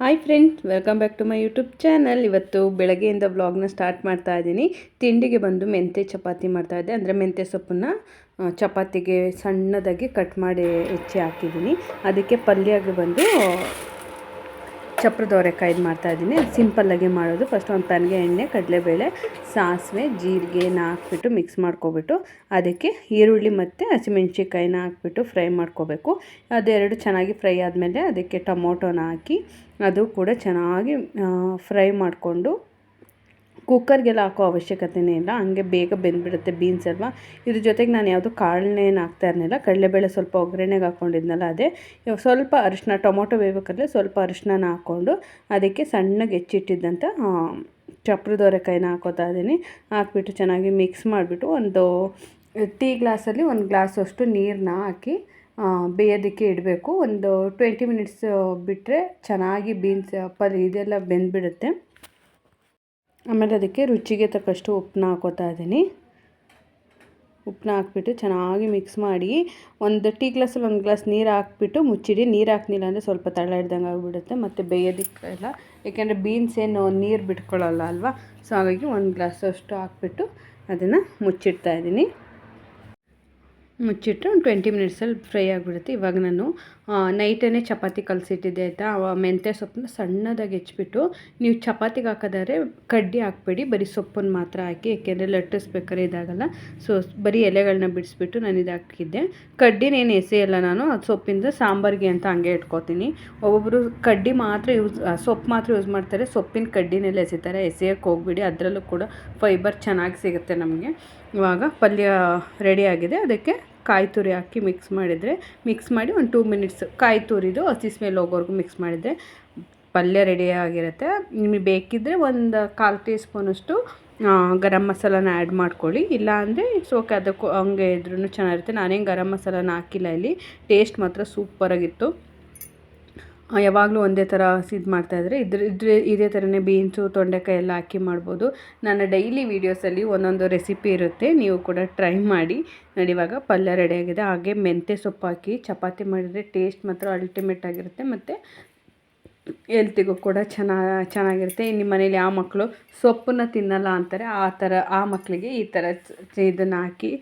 Hi friends welcome back to my YouTube channel ಇವತ್ತು ಬೆಳಗ್ಗೆಯಿಂದ ವ್ಲಾಗ್ನ ಸ್ಟಾರ್ಟ್ ಮಾಡ್ತಾ ಇದ್ದೀನಿ. ತಿಂಡಿಗೆ ಬಂದು ಮೆಂತೆ ಚಪಾತಿ ಮಾಡ್ತಾ ಇದ್ದೆ. ಅಂದರೆ ಮೆಂತೆ ಸೊಪ್ಪನ್ನ ಚಪಾತಿಗೆ ಸಣ್ಣದಾಗಿ ಕಟ್ ಮಾಡಿ ಹೆಚ್ಚಿ ಹಾಕಿದ್ದೀನಿ. ಅದಕ್ಕೆ ಪಲ್ಯಗೆ ಬಂದು ಚಪ್ರದ ಅವರೆಕಾಯ್ದು ಮಾಡ್ತಾ ಅದು ಸಿಂಪಲ್ಲಾಗಿ ಮಾಡೋದು. ಫಸ್ಟ್ ಒಂದು ಪ್ಯಾನ್ಗೆ ಎಣ್ಣೆ, ಕಡಲೆಬೇಳೆ, ಸಾಸಿವೆ ಜೀರಿಗೆನ ಹಾಕ್ಬಿಟ್ಟು ಮಿಕ್ಸ್ ಮಾಡ್ಕೊಬಿಟ್ಟು ಅದಕ್ಕೆ ಈರುಳ್ಳಿ ಮತ್ತು ಹಸಿಮೆಣ್ಸಿಕಾಯಿನ ಹಾಕ್ಬಿಟ್ಟು ಫ್ರೈ ಮಾಡ್ಕೋಬೇಕು. ಅದೆರಡು ಚೆನ್ನಾಗಿ ಫ್ರೈ ಆದಮೇಲೆ ಅದಕ್ಕೆ ಟೊಮೊಟೊನ ಹಾಕಿ ಅದು ಕೂಡ ಚೆನ್ನಾಗಿ ಫ್ರೈ ಮಾಡಿಕೊಂಡು ಕುಕ್ಕರ್ಗೆಲ್ಲ ಹಾಕೋ ಅವಶ್ಯಕತೆನೇ ಇಲ್ಲ. ಹಂಗೆ ಬೇಗ ಬೆಂದ್ಬಿಡುತ್ತೆ ಬೀನ್ಸ್ ಅಲ್ವಾ? ಇದ್ರ ಜೊತೆಗೆ ನಾನು ಯಾವುದು ಕಾಳನ್ನೇನು ಹಾಕ್ತಾ ಇರಲಿಲ್ಲ. ಕಡಲೆಬೇಳೆ ಸ್ವಲ್ಪ ಒಗ್ಗರಣೆಗೆ ಹಾಕ್ಕೊಂಡಿದ್ನಲ್ಲ ಅದೇ. ಸ್ವಲ್ಪ ಅರಿಶಿನ ಟೊಮೊಟೊ ಬೇಯಬೇಕಾದ್ರೆ ಸ್ವಲ್ಪ ಅರಿಶಿನ ಹಾಕ್ಕೊಂಡು ಅದಕ್ಕೆ ಸಣ್ಣಗೆ ಹೆಚ್ಚಿಟ್ಟಿದ್ದಂಥ ಚಪ್ರದವರೆಕಾಯಿನ ಹಾಕೋತಾ ಇದ್ದೀನಿ. ಹಾಕ್ಬಿಟ್ಟು ಚೆನ್ನಾಗಿ ಮಿಕ್ಸ್ ಮಾಡಿಬಿಟ್ಟು ಒಂದು ಟೀ ಗ್ಲಾಸಲ್ಲಿ ಒಂದು ಗ್ಲಾಸ್ ಅಷ್ಟು ನೀರನ್ನ ಹಾಕಿ ಬೇಯೋದಕ್ಕೆ ಇಡಬೇಕು. ಒಂದು ಟ್ವೆಂಟಿ ಮಿನಿಟ್ಸ್ ಬಿಟ್ಟರೆ ಚೆನ್ನಾಗಿ ಬೀನ್ಸ್ ಪಲ್ ಇದೆಲ್ಲ ಬೆಂದ್ಬಿಡುತ್ತೆ. ಆಮೇಲೆ ಅದಕ್ಕೆ ರುಚಿಗೆ ತಕ್ಕಷ್ಟು ಉಪ್ಪನ್ನ ಹಾಕೋತಾ ಇದ್ದೀನಿ. ಉಪ್ಪನ್ನ ಹಾಕ್ಬಿಟ್ಟು ಚೆನ್ನಾಗಿ ಮಿಕ್ಸ್ ಮಾಡಿ ಒಂದು ಟೀ ಗ್ಲಾಸಲ್ಲಿ ಒಂದು ಗ್ಲಾಸ್ ನೀರು ಹಾಕ್ಬಿಟ್ಟು ಮುಚ್ಚಿಡಿ. ನೀರು ಹಾಕ್ನಿಲ್ಲ ಅಂದರೆ ಸ್ವಲ್ಪ ತಳ ಹಿಡ್ದಂಗೆ ಆಗಿಬಿಡುತ್ತೆ. ಮತ್ತು ಬೇಯೋದಕ್ಕೆಲ್ಲ ಏಕೆಂದರೆ ಬೀನ್ಸ್ ಏನು ನೀರು ಬಿಟ್ಕೊಳ್ಳಲ್ಲ ಅಲ್ವಾ? ಸೊ ಹಾಗಾಗಿ ಒಂದು ಗ್ಲಾಸ್ ಅಷ್ಟು ಹಾಕ್ಬಿಟ್ಟು ಅದನ್ನು ಮುಚ್ಚಿಡ್ತಾ ಇದ್ದೀನಿ. ಮುಚ್ಚಿಟ್ಟು ಒಂದು ಟ್ವೆಂಟಿ ಮಿನಿಟ್ಸಲ್ಲಿ ಫ್ರೈ ಆಗಿಬಿಡುತ್ತೆ. ಇವಾಗ ನಾನು ನೈಟೇ ಚಪಾತಿ ಕಲಸಿಟ್ಟಿದ್ದೆ ಆಯಿತಾ? ಮೆಂತ್ಯ ಸೊಪ್ಪನ್ನ ಸಣ್ಣದಾಗಿ ಹೆಚ್ಚಿಬಿಟ್ಟು ನೀವು ಚಪಾತಿಗೆ ಹಾಕೋದಾದ್ರೆ ಕಡ್ಡಿ ಹಾಕ್ಬೇಡಿ, ಬರೀ ಸೊಪ್ಪನ್ನು ಮಾತ್ರ ಹಾಕಿ, ಏಕೆಂದರೆ ಲಟ್ಟಿಸ್ಬೇಕಾದ್ರೆ ಇದಾಗಲ್ಲ. ಸೊ ಬರೀ ಎಲೆಗಳನ್ನ ಬಿಡಿಸ್ಬಿಟ್ಟು ನಾನು ಇದು ಹಾಕಿದ್ದೆ. ಕಡ್ಡಿನೇನು ಎಸೆಯಲ್ಲ ನಾನು, ಅದು ಸೊಪ್ಪಿಂದ ಸಾಂಬಾರಿಗೆ ಅಂತ ಹಂಗೆ ಇಟ್ಕೋತೀನಿ. ಒಬ್ಬೊಬ್ಬರು ಕಡ್ಡಿ ಮಾತ್ರ ಯೂಸ್ ಸೊಪ್ಪು ಮಾತ್ರ ಯೂಸ್ ಮಾಡ್ತಾರೆ, ಸೊಪ್ಪಿನ ಕಡ್ಡಿನೆಲ್ಲ ಎಸಿತಾರೆ ಎಸೆಯೋಕ್ಕೆ ಹೋಗ್ಬಿಡಿ, ಅದರಲ್ಲೂ ಕೂಡ ಫೈಬರ್ ಚೆನ್ನಾಗಿ ಸಿಗುತ್ತೆ ನಮಗೆ. ಇವಾಗ ಪಲ್ಯ ರೆಡಿ ಆಗಿದೆ, ಅದಕ್ಕೆ ಕಾಯಿ ತುರಿ ಹಾಕಿ ಮಿಕ್ಸ್ ಮಾಡಿದರೆ ಮಿಕ್ಸ್ ಮಾಡಿ ಒಂದು ಟೂ ಮಿನಿಟ್ಸ್ ಕಾಯಿ ತುರಿದು ಹಸಿ ಸ್ಮೆಲ್ ಹೋಗೋವರೆಗೂ ಮಿಕ್ಸ್ ಮಾಡಿದರೆ ಪಲ್ಯ ರೆಡಿ ಆಗಿರುತ್ತೆ. ನಿಮಗೆ ಬೇಕಿದ್ದರೆ ಒಂದು ಕಾಲು ಟೀ ಸ್ಪೂನಷ್ಟು ಗರಂ ಮಸಾಲಾನ ಆ್ಯಡ್ ಮಾಡ್ಕೊಳ್ಳಿ. ಇಲ್ಲ ಅಂದರೆ ಇಟ್ಸ್ ಓಕೆ ಅದಕ್ಕೂ ಹಂಗೆ ಇದ್ರೂ ಚೆನ್ನಾಗಿರುತ್ತೆ. ನಾನೇನು ಗರಂ ಮಸಾಲನ ಹಾಕಿಲ್ಲ ಇಲ್ಲಿ. ಟೇಸ್ಟ್ ಮಾತ್ರ ಸೂಪರಾಗಿತ್ತು ಯಾವಾಗಲೂ ಒಂದೇ ಥರ ಇದು ಮಾಡ್ತಾಯಿದ್ರೆ ಇದ್ರ ಇದ್ರ ಇದೇ ಥರನೇ ಬೀನ್ಸು, ತೊಂಡೆಕಾಯಿ ಎಲ್ಲ ಹಾಕಿ ಮಾಡ್ಬೋದು. ನನ್ನ ಡೈಲಿ ವೀಡಿಯೋಸಲ್ಲಿ ಒಂದೊಂದು ರೆಸಿಪಿ ಇರುತ್ತೆ, ನೀವು ಕೂಡ ಟ್ರೈ ಮಾಡಿ. ಇವಾಗ ಪಲ್ಯ ರೆಡಿಯಾಗಿದೆ ಹಾಗೆ ಮೆಂತ್ಯ ಸೊಪ್ಪು ಹಾಕಿ, ಚಪಾತಿ ಮಾಡಿದರೆ ಟೇಸ್ಟ್ ಮಾತ್ರ ಅಲ್ಟಿಮೇಟ್ ಆಗಿರುತ್ತೆ. ಮತ್ತು ಎಲ್ತಿಗೂ ಕೂಡ ಚೆನ್ನಾಗಿ ಚೆನ್ನಾಗಿರುತ್ತೆ. ನಿಮ್ಮ ಮನೇಲಿ ಆ ಮಕ್ಕಳು ಸೊಪ್ಪನ್ನ ತಿನ್ನಲ್ಲ ಅಂತಾರೆ, ಆ ಥರ ಆ ಮಕ್ಕಳಿಗೆ ಈ ಥರ ಇದನ್ನು ಹಾಕಿ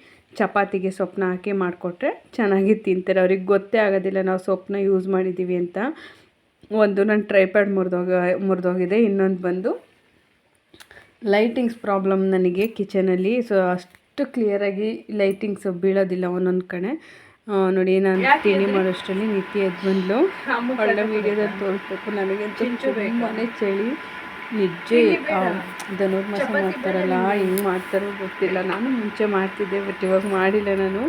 ಚಪಾತಿಗೆ ಸೊಪ್ಪನ್ನ ಹಾಕಿ ಮಾಡಿಕೊಟ್ರೆ ಚೆನ್ನಾಗಿ ತಿಂತಾರೆ. ಅವ್ರಿಗೆ ಗೊತ್ತೇ ಆಗೋದಿಲ್ಲ ನಾವು ಸೊಪ್ಪನ್ನ ಯೂಸ್ ಮಾಡಿದ್ದೀವಿ ಅಂತ. ಒಂದು ನನ್ನ ಟ್ರೈಪ್ಯಾಡ್ ಮುರಿದೋಗ ಮುರಿದೋಗಿದೆ ಇನ್ನೊಂದು ಬಂದು ಲೈಟಿಂಗ್ಸ್ ಪ್ರಾಬ್ಲಮ್ ನನಗೆ ಕಿಚನಲ್ಲಿ. ಸೊ ಅಷ್ಟು ಕ್ಲಿಯರಾಗಿ ಲೈಟಿಂಗ್ಸ್ ಬೀಳೋದಿಲ್ಲ ಒಂದೊಂದು ಕಡೆ. ನೋಡಿ ನಾನು ತಿಂಡಿ ಮಾಡೋಷ್ಟರಲ್ಲಿ ನಿತ್ಯ ಎದ್ದು ಬಂದಳು ಒಳ್ಳೆ ವೀಡಿಯೋದಲ್ಲಿ ತೋರಿಸ್ಬೇಕು ನನಗೆ ತುಂಬಾ ಚಳಿ. ನಿಜ ಧನುರ್ಮಾಸ ಮಾಡ್ತಾರಲ್ಲ ಹೆಂಗೆ ಮಾಡ್ತಾರೋ ಗೊತ್ತಿಲ್ಲ. ನಾನು ಮುಂಚೆ ಮಾಡ್ತಿದ್ದೆ ಬಟ್ ಇವಾಗ ಮಾಡಿಲ್ಲ ನಾನು.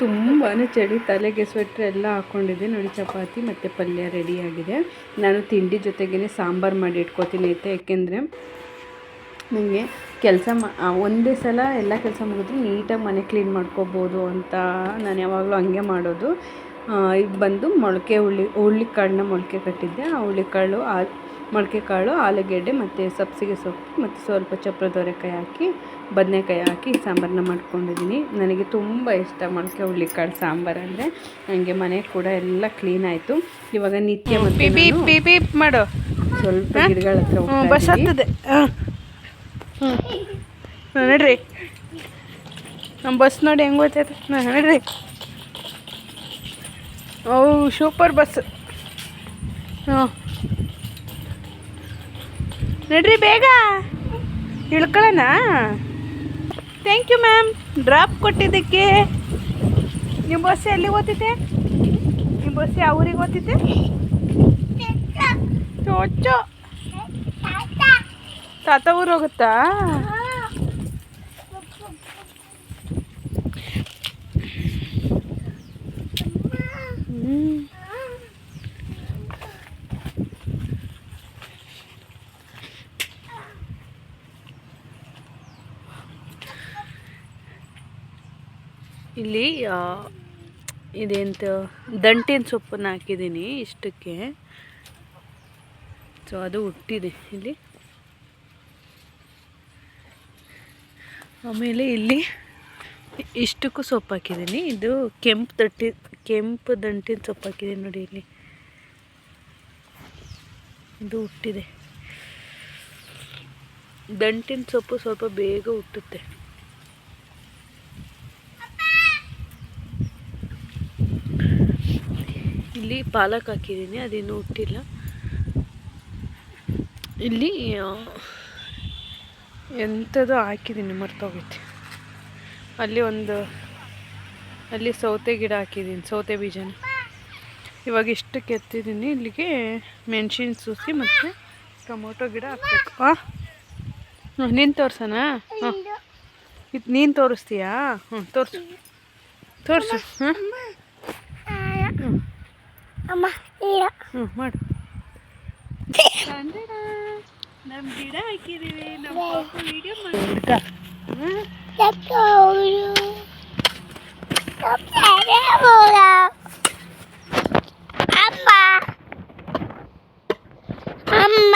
ತುಂಬಾ ಚಳಿ ತಲೆಗೆ ಸ್ವೆಟ್ರ್ ಎಲ್ಲ ಹಾಕ್ಕೊಂಡಿದ್ದೆ ನೋಡಿ ಚಪಾತಿ ಮತ್ತು ಪಲ್ಯ ರೆಡಿಯಾಗಿದೆ ನಾನು ತಿಂಡಿ ಜೊತೆಗೇ ಸಾಂಬಾರು ಮಾಡಿ ಇಟ್ಕೋತೀನಿ ಐತೆ ಯಾಕೆಂದರೆ ನನಗೆ ಕೆಲಸ ಮಾ ಒಂದೇ ಸಲ ಎಲ್ಲ ಕೆಲಸ ಮುಗಿದ್ರೆ ನೀಟಾಗಿ ಮನೆ ಕ್ಲೀನ್ ಮಾಡ್ಕೋಬೋದು ಅಂತ ನಾನು ಯಾವಾಗಲೂ ಹಂಗೆ ಮಾಡೋದು. ಈಗ ಬಂದು ಮೊಳಕೆ ಹುಳಿ ಹುಳ್ಳಿಕಾಳನ್ನ ಮೊಳಕೆ ಕಟ್ಟಿದ್ದೆ. ಆ ಹುಳ್ಳಿಕಾಳು ಆ ಮೊಳಕೆ ಕಾಳು ಆಲೂಗೆಡ್ಡೆ ಮತ್ತು ಸಬ್ಸಿಗೆ ಸೊಪ್ಪು ಮತ್ತು ಸ್ವಲ್ಪ ಚಪ್ರದವರೆಕಾಯಿ ಹಾಕಿ ಬದನೆಕಾಯಿ ಹಾಕಿ ಸಾಂಬಾರನ್ನ ಮಾಡ್ಕೊಂಡಿದ್ದೀನಿ. ನನಗೆ ತುಂಬ ಇಷ್ಟ ಮೊಳಕೆ ಹುಳ್ಳಿಕಾಳು ಸಾಂಬಾರು ಅಂದರೆ. ನನಗೆ ಮನೆ ಕೂಡ ಎಲ್ಲ ಕ್ಲೀನ್ ಆಯಿತು. ಇವಾಗ ನಿತ್ಯ ಮತ್ತೆ ನಾನು ಮಾಡು. ಸ್ವಲ್ಪ ಗಿಡಗಳ ಹತ್ರ ಬಸ್. ಹತ್ತದೆ. ನೋಡ್ರಿ. ನಮ್ಮ ಬಸ್ ನೋಡಿ ಹೆಂಗೆ ಹೋಗ್ತೈತೆ. ನೋಡ್ರಿ. ಓ ಸೂಪರ್ ಬಸ್. ಹ್ಞೂ ನಡ್ರಿ ಬೇಗ. ಇಳ್ಕೊಳ್ಳೋಣ ಥ್ಯಾಂಕ್ ಯು ಮ್ಯಾಮ್ ಡ್ರಾಪ್ ಕೊಟ್ಟಿದ್ದಕ್ಕೆ. ನಿಮ್ಮ ಬಸ್ ಎಲ್ಲಿಗೆ ಓದಿದೆ ನಿಮ್ಮ ಬಸ್ ಯಾವ ಊರಿಗೆ ಓದಿದೆ ತಾತ ಊರು ಹೋಗುತ್ತಾ? ಹ್ಮ್. ಇಲ್ಲಿ ಇದೆಂತ, ದಂಟಿನ ಸೊಪ್ಪನ್ನು ಹಾಕಿದ್ದೀನಿ ಇಷ್ಟಕ್ಕೆ. ಸೊ ಅದು ಹುಟ್ಟಿದೆ ಇಲ್ಲಿ. ಆಮೇಲೆ ಇಲ್ಲಿ ಇಷ್ಟಕ್ಕೂ ಸೊಪ್ಪು ಹಾಕಿದ್ದೀನಿ. ಇದು ಕೆಂಪು ದಟ್ಟಿ ಕೆಂಪು ದಂಟಿನ ಸೊಪ್ಪು ಹಾಕಿದ್ದೀನಿ ನೋಡಿ ಇಲ್ಲಿ. ಇದು ಹುಟ್ಟಿದೆ. ದಂಟಿನ ಸೊಪ್ಪು ಸ್ವಲ್ಪ ಬೇಗ ಹುಟ್ಟುತ್ತೆ. ಇಲ್ಲಿ ಪಾಲಕ್ ಹಾಕಿದ್ದೀನಿ, ಅದೇನು ಹುಟ್ಟಿಲ್ಲ. ಇಲ್ಲಿ ಎಂಥದ್ದು ಎಂಥದೋ ಹಾಕಿದ್ದೀನಿ ಮರ್ತೋಗೈತಿ ಅಲ್ಲಿ ಒಂದು, ಅಲ್ಲಿ ಸೌತೆ ಗಿಡ ಹಾಕಿದ್ದೀನಿ, ಸೌತೆ ಬೀಜನ. ಇವಾಗ ಇಷ್ಟು ಕೆತ್ತಿದ್ದೀನಿ, ಇಲ್ಲಿಗೆ ಮೆಣಸಿನ ಸೂಸಿ ಮತ್ತು ಟೊಮೊಟೊ ಗಿಡ ಹಾಕ್ಬೇಕು. ಹಾಂ ನೀನು ತೋರ್ಸೋಣ ಹಾಂ ಇದು ನೀನು ತೋರಿಸ್ತೀಯಾ? ಹ್ಞೂ ತೋರಿಸು. ತೋರಿಸು ಹಾಂ ಅಮ್ಮ ಈಗ ಹ್ಞೂ ಮಾಡು ನಮ್ಮ ಗಿಡ ಹಾಕಿದ್ದೀವಿ ನಮ್ಮ ಪಾಪು ವಿಡಿಯೋ ಮಾಡಿ ತಪ್ಪವರು ತಪ್ಪರ ಅಮ್ಮ ಅಮ್ಮ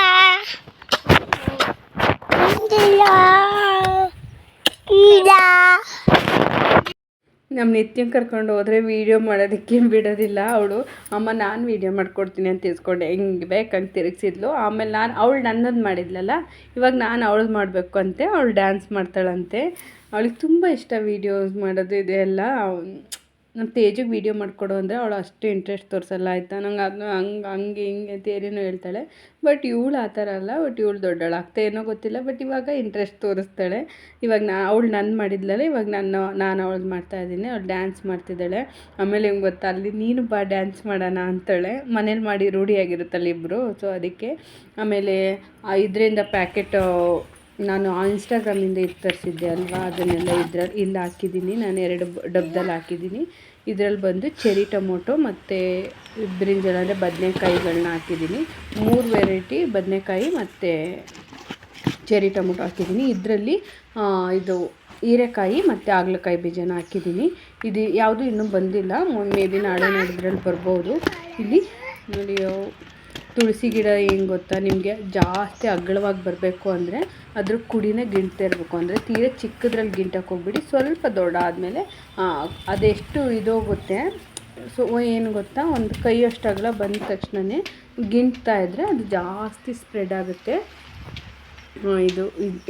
ಇಲ್ಲ ಇಲ್ಲ ನಮ್ಮ ನಿತ್ಯ ಕರ್ಕೊಂಡು ಹೋದರೆ ವೀಡಿಯೋ ಮಾಡೋದಕ್ಕೆ ಬಿಡೋದಿಲ್ಲ ಅವಳು, ಅಮ್ಮ, ನಾನು ವೀಡಿಯೋ ಮಾಡ್ಕೊಡ್ತೀನಿ ಅಂತ ತಿಳ್ಸ್ಕೊಂಡೆ. ಹೆಂಗೆ ಬೇಕಂಗೆ ತಿರುಗಿಸಿದ್ಲು. ಆಮೇಲೆ ನಾನು ಅವಳು ನನ್ನದು ಮಾಡಿದ್ಲಲ್ಲ, ಇವಾಗ ನಾನು ಅವಳದು ಮಾಡಬೇಕು ಅಂತೆ. ಅವಳು ಡ್ಯಾನ್ಸ್ ಮಾಡ್ತಾಳಂತೆ. ಅವಳಿಗೆ ತುಂಬ ಇಷ್ಟ ವೀಡಿಯೋಸ್ ಮಾಡೋದು, ಇದೆಲ್ಲ. ನಮ್ಮ ತೇಜಿಗೆ ವೀಡಿಯೋ ಮಾಡಿಕೊಡು ಅಂದರೆ ಅವಳು ಅಷ್ಟು ಇಂಟ್ರೆಸ್ಟ್ ತೋರಿಸಲ್ಲ, ಆಯಿತಾ? ನಂಗೆ ಅದನ್ನ ಹಂಗೆ ಹಂಗೆ, ಹಿಂಗೆ ಏನೇನೋ ಹೇಳ್ತಾಳೆ. ಬಟ್ ಇವಳು ಆ ಥರ ಅಲ್ಲ ಬಟ್ ಇವಳು ದೊಡ್ಡಳು ಆಗ್ತಾ ಏನೋ ಗೊತ್ತಿಲ್ಲ ಬಟ್ ಇವಾಗ ಇಂಟ್ರೆಸ್ಟ್ ತೋರಿಸ್ತಾಳೆ. ಇವಾಗ ನಾ, ಅವಳು ನನ್ನ ಮಾಡಿದ್ಲಲ್ಲ, ಇವಾಗ ನಾನು ನಾನು ಅವಳು ಮಾಡ್ತಾ ಇದ್ದೀನಿ, ಅವಳು ಡ್ಯಾನ್ಸ್ ಮಾಡ್ತಿದ್ದಾಳೆ. ಆಮೇಲೆ ಹಿಂಗೆ ಗೊತ್ತಾ, ಅಲ್ಲಿ ನೀನು ಬಾ ಡ್ಯಾನ್ಸ್ ಮಾಡೋಣ ಅಂತಾಳೆ. ಮನೇಲಿ ಮಾಡಿ ರೂಢಿಯಾಗಿರುತ್ತಲ್ಲ ಇಬ್ಬರು ಸೊ ಅದಕ್ಕೆ ಆಮೇಲೆ ಇದರಿಂದ ಪ್ಯಾಕೆಟು ನಾನು ಇನ್ಸ್ಟಾಗ್ರಾಮಿಂದ ಇದು ತರಿಸಿದ್ದೆ ಅಲ್ವಾ? ಅದನ್ನೆಲ್ಲ ಇದ್ರಲ್ಲಿ ಇಲ್ಲಿ ಹಾಕಿದ್ದೀನಿ. ನಾನು ಎರಡು ಡಬ್ಬದಲ್ಲಿ ಹಾಕಿದ್ದೀನಿ. ಇದರಲ್ಲಿ ಬಂದು ಚೆರಿ ಟೊಮೊಟೊ ಮತ್ತು ಬ್ರಿಂಜಲ್ ಅಂದರೆ ಬದನೆಕಾಯಿಗಳನ್ನ ಹಾಕಿದ್ದೀನಿ. ಮೂರು ವೆರೈಟಿ ಬದನೆಕಾಯಿ ಮತ್ತು ಚೆರಿ ಟೊಮೊಟೊ ಹಾಕಿದ್ದೀನಿ. ಇದರಲ್ಲಿ ಇದು ಹೀರೆಕಾಯಿ ಮತ್ತು ಹಾಗಲಕಾಯಿ ಬೀಜನ ಹಾಕಿದ್ದೀನಿ. ಇದು ಯಾವುದು ಇನ್ನೂ ಬಂದಿಲ್ಲ. ಮೇ ಬಿ ನಾಳೆ ನಾಡಿದ್ರಲ್ಲಿ ಬರ್ಬೋದು. ಇಲ್ಲಿ, ನೋಡಿ ತುಳಸಿ ಗಿಡ ಏನು ಗೊತ್ತಾ? ನಿಮಗೆ ಜಾಸ್ತಿ ಅಗಲವಾಗಿ ಬರಬೇಕು ಅಂದರೆ ಅದ್ರ ಕುಡಿನೇ ಗಿಣ್ತಾ ಇರಬೇಕು. ಅಂದರೆ ತೀರ ಚಿಕ್ಕದ್ರಲ್ಲಿ ಗಿಂಟಕ್ಕೆ ಹೋಗ್ಬಿಡಿ. ಸ್ವಲ್ಪ ದೊಡ್ಡ ಆದಮೇಲೆ ಅದೆಷ್ಟು ಇದೋಗುತ್ತೆ, ಸೊ ಏನು ಗೊತ್ತಾ? ಒಂದು ಕೈಯಷ್ಟು ಅಗಲ ಬಂದ ತಕ್ಷಣವೇ ಗಿಂಟ್ತಾ ಇದ್ದರೆ ಅದು ಜಾಸ್ತಿ ಸ್ಪ್ರೆಡ್ ಆಗುತ್ತೆ. ಇದು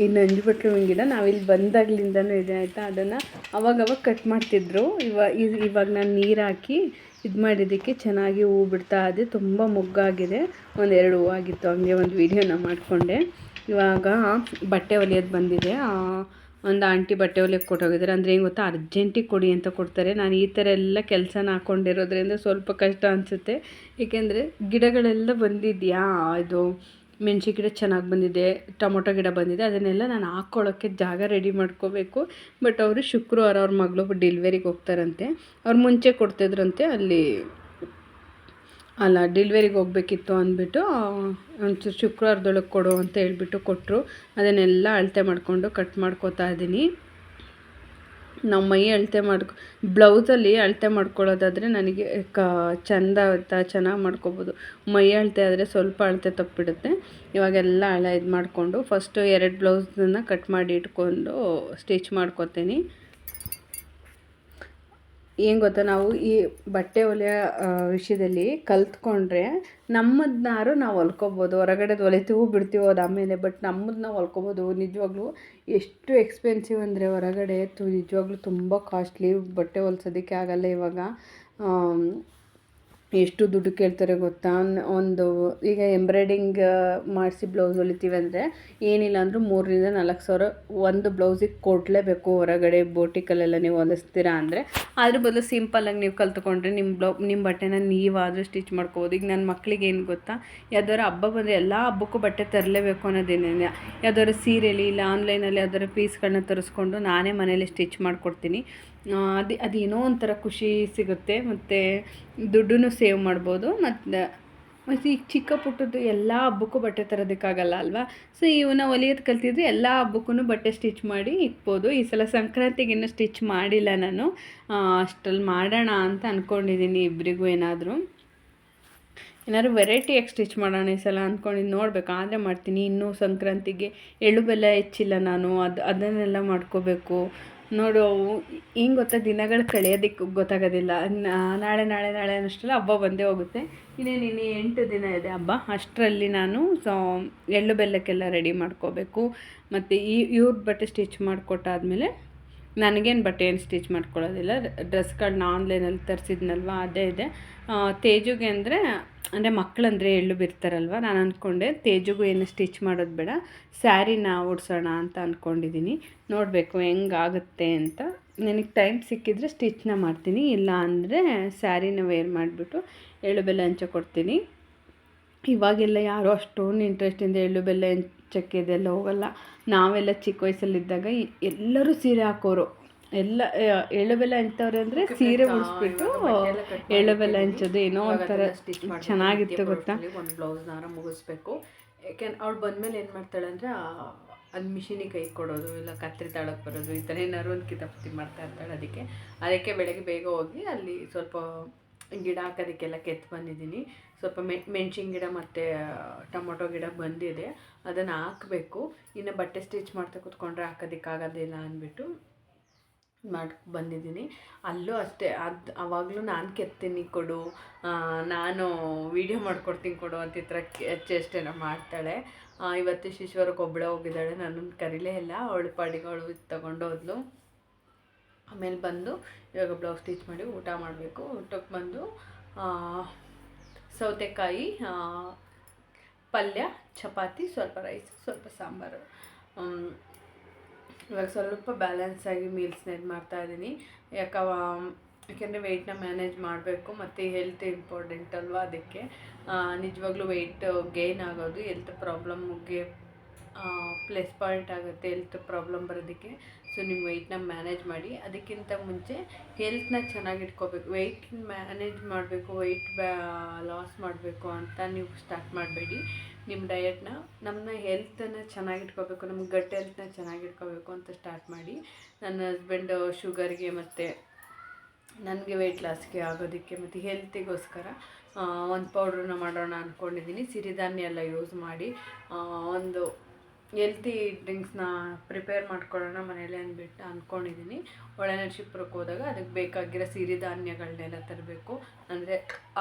ಈ ನಂಜುಬಟ್ಲು ಹೂವಿನ ಗಿಡ ನಾವಿಲ್ಲಿ ಬಂದಾಗ್ಲಿಂದನೂ ಇದೆ, ಆಯಿತಾ? ಅದನ್ನು ಅವಾಗವಾಗ ಕಟ್ ಮಾಡ್ತಿದ್ರು. ಇವಾಗ ಇವಾಗ ನಾನು ನೀರು ಹಾಕಿ ಇದು ಮಾಡಿದ್ದಕ್ಕೆ ಚೆನ್ನಾಗಿ ಹೂ ಬಿಡ್ತಾ ಇದೆ. ತುಂಬ ಮೊಗ್ಗಾಗಿದೆ. ಒಂದೆರಡು ಹೂ ಆಗಿತ್ತು. ಹಂಗೆ ಒಂದು ವೀಡಿಯೋನ ಮಾಡಿಕೊಂಡೆ. ಇವಾಗ ಬಟ್ಟೆ ಹೊಲಿಯೋದು ಬಂದಿದೆ. ಒಂದು ಆಂಟಿ ಬಟ್ಟೆ ಹೊಲಿಯೋಕೆ ಕೊಟ್ಟೋಗಿದ್ದಾರೆ ಅಂದರೆ ಏನು ಗೊತ್ತಾ? ಅರ್ಜೆಂಟಿಗೆ ಕೊಡಿ ಅಂತ ಕೊಡ್ತಾರೆ. ನಾನು ಈ ಥರ ಎಲ್ಲ ಕೆಲಸನ ಹಾಕ್ಕೊಂಡಿರೋದ್ರಿಂದ ಸ್ವಲ್ಪ ಕಷ್ಟ ಅನಿಸುತ್ತೆ. ಏಕೆಂದರೆ ಗಿಡಗಳೆಲ್ಲ ಬಂದಿದೆಯಾ ಇದು? ಮೆಣಸಿ ಗಿಡ ಚೆನ್ನಾಗಿ ಬಂದಿದೆ, ಟೊಮೊಟೊ ಗಿಡ ಬಂದಿದೆ, ಅದನ್ನೆಲ್ಲ ನಾನು ಹಾಕ್ಕೊಳ್ಳೋಕ್ಕೆ ಜಾಗ ರೆಡಿ ಮಾಡ್ಕೋಬೇಕು. ಬಟ್ ಅವರು ಶುಕ್ರವಾರ ಅವ್ರ ಮಗಳು ಡೆಲಿವರಿಗೆ ಹೋಗ್ತಾರಂತೆ. ಅವ್ರು ಮುಂಚೆ ಕೊಡ್ತಿದ್ರಂತೆ, ಅಲ್ಲಿ ಅಲ್ಲ ಡೆಲಿವರಿಗೆ ಹೋಗ್ಬೇಕಿತ್ತು ಅಂದ್ಬಿಟ್ಟು ಒಂಚೂರು ಶುಕ್ರವಾರದೊಳಗೆ ಕೊಡು ಅಂತ ಹೇಳ್ಬಿಟ್ಟು ಕೊಟ್ಟರು ಅದನ್ನೆಲ್ಲ ಅಳತೆ ಮಾಡಿಕೊಂಡು ಕಟ್ ಮಾಡ್ಕೋತಾ ಇದ್ದೀನಿ. ನಾವು ಮೈ ಅಳತೆ ಮಾಡ್ಕೊ, ಬ್ಲೌಸಲ್ಲಿ ಅಳತೆ ಮಾಡ್ಕೊಳ್ಳೋದಾದರೆ ನನಗೆ ಕ, ಚಂದ ಚೆನ್ನಾಗಿ ಮಾಡ್ಕೊಬೋದು. ಮೈ ಅಳತೆ ಆದರೆ ಸ್ವಲ್ಪ ಅಳತೆ ತಪ್ಪಿಡುತ್ತೆ. ಇವಾಗೆಲ್ಲ ಅಳ ಇದು ಮಾಡಿಕೊಂಡು ಫಸ್ಟು ಎರಡು ಬ್ಲೌಸನ್ನು ಕಟ್ ಮಾಡಿ ಇಟ್ಕೊಂಡು ಸ್ಟಿಚ್ ಮಾಡ್ಕೊತೀನಿ. ಏನು ಗೊತ್ತಾ, ನಾವು ಈ ಬಟ್ಟೆ ಹೊಲಿಯೋ ವಿಷಯದಲ್ಲಿ ಕಲ್ತ್ಕೊಂಡ್ರೆ ನಮ್ಮದನ್ನಾರು ನಾವು ಹೊಲ್ಕೊಬೋದು. ಹೊರಗಡೆದು ಹೊಲಿತೀವೋ ಬಿಡ್ತೀವೋ ಅದು ಆಮೇಲೆ ಬಟ್ ನಮ್ಮದು ನಾವು ಹೊಲ್ಕೊಬೋದು. ನಿಜವಾಗ್ಲೂ ಎಷ್ಟು ಎಕ್ಸ್ಪೆನ್ಸಿವ್ ಅಂದರೆ ಹೊರಗಡೆ, ತು ನಿಜವಾಗ್ಲೂ ತುಂಬ ಕಾಸ್ಟ್ಲಿ ಬಟ್ಟೆ ಹೊಲ್ಸೋದಕ್ಕೆ ಆಗಲ್ಲ ಇವಾಗ. ಎಷ್ಟು ದುಡ್ಡು ಕೇಳ್ತಾರೆ ಗೊತ್ತಾ? ಒಂದು ಈಗ ಎಂಬ್ರಾಯ್ಡಿಂಗ್ ಮಾಡಿಸಿ ಬ್ಲೌಸ್ ಹೊಲಿತೀವಿ ಅಂದರೆ ಏನಿಲ್ಲ ಅಂದರೂ ಮೂರರಿಂದ ನಾಲ್ಕು ಸಾವಿರ ಒಂದು ಬ್ಲೌಸಿಗೆ ಕೊಡಲೇಬೇಕು ಹೊರಗಡೆ ಬೋಟಿಕಲ್ಲೆಲ್ಲ ನೀವು ಹೊಲಿಸ್ತೀರಾ ಅಂದರೆ. ಅದ್ರ ಬದಲು ಸಿಂಪಲ್ಲಾಗಿ ನೀವು ಕಲ್ತ್ಕೊಂಡ್ರೆ ನಿಮ್ಮ ಬ್ಲೌ ನಿಮ್ಮ ಬಟ್ಟೆನ ನೀವಾದರೂ ಸ್ಟಿಚ್ ಮಾಡ್ಕೋಬೋದು. ಈಗ ನನ್ನ ಮಕ್ಕಳಿಗೆ ಏನು ಗೊತ್ತಾ? ಯಾವ್ದಾದ್ರು ಹಬ್ಬ ಬಂದರೆ ಎಲ್ಲ ಹಬ್ಬಕ್ಕೂ ಬಟ್ಟೆ ತರಲೇಬೇಕು ಅನ್ನೋದೇನಿಲ್ಲ. ಯಾವ್ದಾದ್ರು ಸೀರೆಲಿ ಇಲ್ಲ ಆನ್ಲೈನಲ್ಲಿ ಯಾವ್ದಾದ್ರು ಪೀಸ್ಗಳನ್ನ ತರಿಸ್ಕೊಂಡು ನಾನೇ ಮನೇಲಿ ಸ್ಟಿಚ್ ಮಾಡಿಕೊಡ್ತೀನಿ. ಅದು, ಅದೇನೋ ಒಂಥರ ಖುಷಿ ಸಿಗುತ್ತೆ. ಮತ್ತು ದುಡ್ಡನ್ನು ಸೇವ್ ಮಾಡ್ಬೋದು. ಮತ್ತು ಮತ್ತು ಈಗ ಚಿಕ್ಕ ಪುಟ್ಟದ್ದು ಎಲ್ಲ ಹಬ್ಬಕ್ಕೂ ಬಟ್ಟೆ ತರೋದಕ್ಕಾಗಲ್ಲ ಅಲ್ವಾ? ಸೊ ಇವನ್ನ ಹೊಲಿಯೋದು ಕಲ್ತಿದ್ರೆ ಎಲ್ಲ ಹಬ್ಬಕ್ಕೂ ಬಟ್ಟೆ ಸ್ಟಿಚ್ ಮಾಡಿ ಇಕ್ಬೋದು. ಈ ಸಲ ಸಂಕ್ರಾಂತಿಗೆ ಇನ್ನೂ ಸ್ಟಿಚ್ ಮಾಡಿಲ್ಲ ನಾನು. ಅಷ್ಟರಲ್ಲಿ ಮಾಡೋಣ ಅಂತ ಅಂದ್ಕೊಂಡಿದ್ದೀನಿ ಇಬ್ಬರಿಗೂ ಏನಾದರೂ. ಏನಾದ್ರು ವೆರೈಟಿಯಾಗಿ ಸ್ಟಿಚ್ ಮಾಡೋಣ ಈ ಸಲ ಅಂದ್ಕೊಂಡಿದ್ದು ನೋಡಬೇಕು. ಆದರೆ ಮಾಡ್ತೀನಿ. ಇನ್ನೂ ಸಂಕ್ರಾಂತಿಗೆ ಎಳ್ಳು ಬೆಲ್ಲ ಹೆಚ್ಚಿಲ್ಲ ನಾನು. ಅದು, ಅದನ್ನೆಲ್ಲ ಮಾಡ್ಕೋಬೇಕು. ನೋಡು ಹಿಂಗೆ ಗೊತ್ತಾ? ದಿನಗಳು ಕಳೆಯೋದಕ್ಕೆ ಗೊತ್ತಾಗೋದಿಲ್ಲ. ನಾಳೆ ನಾಳೆ ನಾಳೆ ಅನ್ನೋಷ್ಟರಲ್ಲಿ ಹಬ್ಬ ಬಂದೇ ಹೋಗುತ್ತೆ. ಇನ್ನೇನು, ಇನ್ನು ಎಂಟು ದಿನ ಇದೆ ಹಬ್ಬ. ಅಷ್ಟರಲ್ಲಿ ನಾನು ಸೊ, ಎಳ್ಳು ಬೆಲ್ಲಕ್ಕೆಲ್ಲ ರೆಡಿ ಮಾಡ್ಕೋಬೇಕು. ಮತ್ತು ಈ, ಇವ್ರ ಬಟ್ಟೆ ಸ್ಟಿಚ್ ಮಾಡಿಕೊಟ್ಟಾದ್ಮೇಲೆ ನನಗೇನು ಬಟ್ಟೆ ಏನು ಸ್ಟಿಚ್ ಮಾಡ್ಕೊಳ್ಳೋದಿಲ್ಲ ಡ್ರೆಸ್ಗಳನ್ನ ಆನ್ಲೈನಲ್ಲಿ ತರಿಸಿದ್ನಲ್ವ? ಅದೇ ಇದೆ. ತೇಜುಗೆ ಅಂದರೆ ಅಂದರೆ ಮಕ್ಕಳಂದರೆ ಎಳ್ಳು ಬಿರ್ತಾರಲ್ವ ನಾನು ಅಂದ್ಕೊಂಡೆ ತೇಜುಗೂ ಏನು ಸ್ಟಿಚ್ ಮಾಡೋದು ಬೇಡ. ಸ್ಯಾರಿನ ಉಡ್ಸೋಣ ಅಂತ ಅಂದ್ಕೊಂಡಿದ್ದೀನಿ ನೋಡಬೇಕು ಹೆಂಗಾಗುತ್ತೆ ಅಂತ. ನನಗೆ ಟೈಮ್ ಸಿಕ್ಕಿದ್ರೆ ಸ್ಟಿಚ್ನ ಮಾಡ್ತೀನಿ. ಇಲ್ಲ ಅಂದರೆ ಸ್ಯಾರಿನ ವೇರ್ ಮಾಡಿಬಿಟ್ಟು ಎಳ್ಳು ಬೆಲ್ಲ ಹಂಚ ಕೊಡ್ತೀನಿ. ಇವಾಗೆಲ್ಲ ಯಾರೂ ಅಷ್ಟೊಂದು ಇಂಟ್ರೆಸ್ಟಿಂದ ಎಳ್ಳು ಬೆಲ್ಲ ಹಂಚಕ್ಕೆ ಇದೆಲ್ಲ ಹೋಗಲ್ಲ. ನಾವೆಲ್ಲ ಚಿಕ್ಕ ವಯಸ್ಸಲ್ಲಿದ್ದಾಗ ಎಲ್ಲರೂ ಸೀರೆ ಹಾಕೋರು. ಎಲ್ಲ ಬೆಲ್ಲ ಹಂಚವ್ರೆ ಅಂದರೆ ಸೀರೆ ಉಡಿಸ್ಬಿಟ್ಟು ಎಳ್ಳು ಬೆಲ್ಲ ಹಂಚೋದು ಏನೋ ಒಂಥರ ಚೆನ್ನಾಗಿತ್ತು ಗೊತ್ತಾ? ಒಂದು ಬ್ಲೌಸ್ನಾರ ಮುಗಿಸ್ಬೇಕು ಯಾಕೆಂದ್ರೆ ಅವ್ಳು ಬಂದಮೇಲೆ ಏನು ಮಾಡ್ತಾಳೆ ಅಂದರೆ ಅದು ಮಿಷಿನಿಗೆ ಕೈ ಕೊಡೋದು ಇಲ್ಲ ಕತ್ತರಿ ತಾಳಕ್ಕೆ ಬರೋದು ಈ ಥರ ಏನಾದ್ರು ಒಂದು ಕಿತಾಪತಿ ಮಾಡ್ತಾ ಇರ್ತಾಳೆ ಅದಕ್ಕೆ. ಅದಕ್ಕೆ ಬೆಳಗ್ಗೆ ಬೇಗ ಹೋಗಿ ಅಲ್ಲಿ ಸ್ವಲ್ಪ ಗಿಡ ಹಾಕೋದಕ್ಕೆಲ್ಲ ಕೆತ್ತು ಬಂದಿದ್ದೀನಿ. ಸ್ವಲ್ಪ ಮೆ ಮೆಣಸಿನ ಗಿಡ ಮತ್ತು ಟೊಮೊಟೊ ಗಿಡ ಬಂದಿದೆ. ಅದನ್ನು ಹಾಕಬೇಕು. ಇನ್ನು ಬಟ್ಟೆ ಸ್ಟಿಚ್ ಮಾಡ್ತಾ ಕೂತ್ಕೊಂಡ್ರೆ ಹಾಕೋದಕ್ಕಾಗೋದಿಲ್ಲ ಅಂದ್ಬಿಟ್ಟು ಮಾಡಿ ಬಂದಿದ್ದೀನಿ. ಅಲ್ಲೂ ಅಷ್ಟೇ, ಅದು ಆವಾಗಲೂ ನಾನು ಕೆತ್ತೀನಿ ಕೊಡು ನಾನು ವೀಡಿಯೋ ಮಾಡ್ಕೊಡ್ತೀನಿ ಕೊಡು ಅಂತ ಈ ಥರ ಚೇಷ್ಟೆನ ಮಾಡ್ತಾಳೆ. ಇವತ್ತು ಶಿಶ್ವರಕ್ಕೆ ಒಬ್ಬಳೆ ಹೋಗಿದ್ದಾಳೆ ನನ್ನನ್ನು ಕರೀಲೇ ಇಲ್ಲ, ಅವಳು ಪಾಡಿಗೆ ಅವಳು ತಗೊಂಡು ಹೋದ್ಲು. ಆಮೇಲೆ ಬಂದು, ಇವಾಗ ಬ್ಲೌಸ್ ಸ್ಟಿಚ್ ಮಾಡಿ ಊಟ ಮಾಡಬೇಕು. ಊಟಕ್ಕೆ ಬಂದು ಸೌತೆಕಾಯಿ ಪಲ್ಯ, ಚಪಾತಿ, ಸ್ವಲ್ಪ ರೈಸ್ ಸ್ವಲ್ಪ ಸಾಂಬಾರು. ಇವಾಗ ಸ್ವಲ್ಪ ಬ್ಯಾಲೆನ್ಸ್ ಆಗಿ ಮೀಲ್ಸ್ನ ಇದು ಮಾಡ್ತಾ ಇದ್ದೀನಿ. ಯಾಕವ ಯಾಕೆಂದರೆ ವೆಯ್ಟ್ನ ಮ್ಯಾನೇಜ್ ಮಾಡಬೇಕು, ಮತ್ತು ಹೆಲ್ತ್ ಇಂಪಾರ್ಟೆಂಟ್ ಅಲ್ವಾ ಅದಕ್ಕೆ. ನಿಜವಾಗ್ಲೂ ವೆಯ್ಟ್ ಗೇನ್ ಆಗೋದು ಹೆಲ್ತ್ ಪ್ರಾಬ್ಲಮ್ಗೆ ಪ್ಲಸ್ ಪಾಯಿಂಟ್ ಆಗುತ್ತೆ ಹೆಲ್ತ್ ಪ್ರಾಬ್ಲಮ್ ಬರೋದಕ್ಕೆ. ಸೊ ನೀವು ವೆಯ್ಟ್ನ ಮ್ಯಾನೇಜ್ ಮಾಡಿ, ಅದಕ್ಕಿಂತ ಮುಂಚೆ ಹೆಲ್ತ್ನ ಚೆನ್ನಾಗಿ ಇಟ್ಕೋಬೇಕು. ವೆಯ್ಟ್ ಮ್ಯಾನೇಜ್ ಮಾಡಬೇಕು ವೆಯ್ಟ್ ಬ್ಯಾ ಲಾಸ್ ಮಾಡಬೇಕು ಅಂತ ನೀವು ಸ್ಟಾರ್ಟ್ ಮಾಡಬೇಡಿ. ನಿಮ್ಮ ಡಯಟ್ನ ನಮ್ಮನ್ನ ಹೆಲ್ತನ್ನು ಚೆನ್ನಾಗಿಟ್ಕೋಬೇಕು ನಮ್ಮ ಗಟ್ ಹೆಲ್ತ್ನ ಚೆನ್ನಾಗಿಟ್ಕೋಬೇಕು ಅಂತ ಸ್ಟಾರ್ಟ್ ಮಾಡಿ, ನನ್ನ ಹಸ್ಬೆಂಡು ಶುಗರ್ಗೆ ಮತ್ತು ನನಗೆ ವೆಯ್ಟ್ ಲಾಸ್ಗೆ ಆಗೋದಕ್ಕೆ ಮತ್ತು ಹೆಲ್ತಿಗೋಸ್ಕರ ಒಂದು ಪೌಡ್ರನ್ನ ಮಾಡೋಣ ಅಂದ್ಕೊಂಡಿದ್ದೀನಿ ಸಿರಿಧಾನ್ಯ ಎಲ್ಲ ಯೂಸ್ ಮಾಡಿ ಒಂದು ಹೆಲ್ತಿ ಡ್ರಿಂಕ್ಸ್ನ ಪ್ರಿಪೇರ್ ಮಾಡ್ಕೊಳ್ಳೋಣ ಮನೇಲಿ ಅಂದ್ಬಿಟ್ಟು ಅಂದ್ಕೊಂಡಿದ್ದೀನಿ ಒಳನರಸೀಪುರಕ್ಕೆ ಹೋದಾಗ ಅದಕ್ಕೆ ಬೇಕಾಗಿರೋ ಸಿರಿಧಾನ್ಯಗಳನ್ನೆಲ್ಲ ತರಬೇಕು. ಅಂದರೆ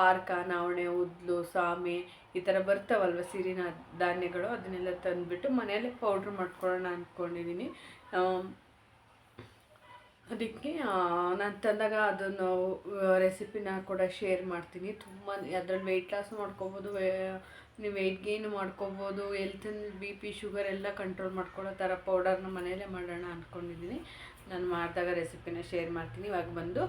ಆರ್ಕ, ನವಣೆ, ಉದ್ಲು, ಸಾಮೆ ಈ ಥರ ಬರ್ತಾವಲ್ವ ಸಿರಿನ ಧಾನ್ಯಗಳು ಅದನ್ನೆಲ್ಲ ತಂದುಬಿಟ್ಟು ಮನೆಯಲ್ಲೇ ಪೌಡ್ರ್ ಮಾಡ್ಕೊಳ್ಳೋಣ ಅಂದ್ಕೊಂಡಿದ್ದೀನಿ ಅದಕ್ಕೆ ನಾನು ತಂದಾಗ ಅದನ್ನು ರೆಸಿಪಿನ ಕೂಡ ಶೇರ್ ಮಾಡ್ತೀನಿ. ತುಂಬ ಅದ್ರಲ್ಲಿ ವೆಯ್ಟ್ ಲಾಸ್ ಮಾಡ್ಕೋಬೋದು ನೀವು ವೆಯ್ಟ್ ಗೇನ್ ಮಾಡ್ಕೋಬೋದು ಹೆಲ್ತ್ ಬಿ ಪಿ ಶುಗರ್ ಎಲ್ಲ ಕಂಟ್ರೋಲ್ ಮಾಡ್ಕೊಳ್ಳೋ ಥರ ಪೌಡರ್ನ ಮನೆಯಲ್ಲೇ ಮಾಡೋಣ ಅಂದ್ಕೊಂಡಿದ್ದೀನಿ ನಾನು ಮಾಡಿದಾಗ ರೆಸಿಪಿನ ಶೇರ್ ಮಾಡ್ತೀನಿ. ಇವಾಗ ಬಂದು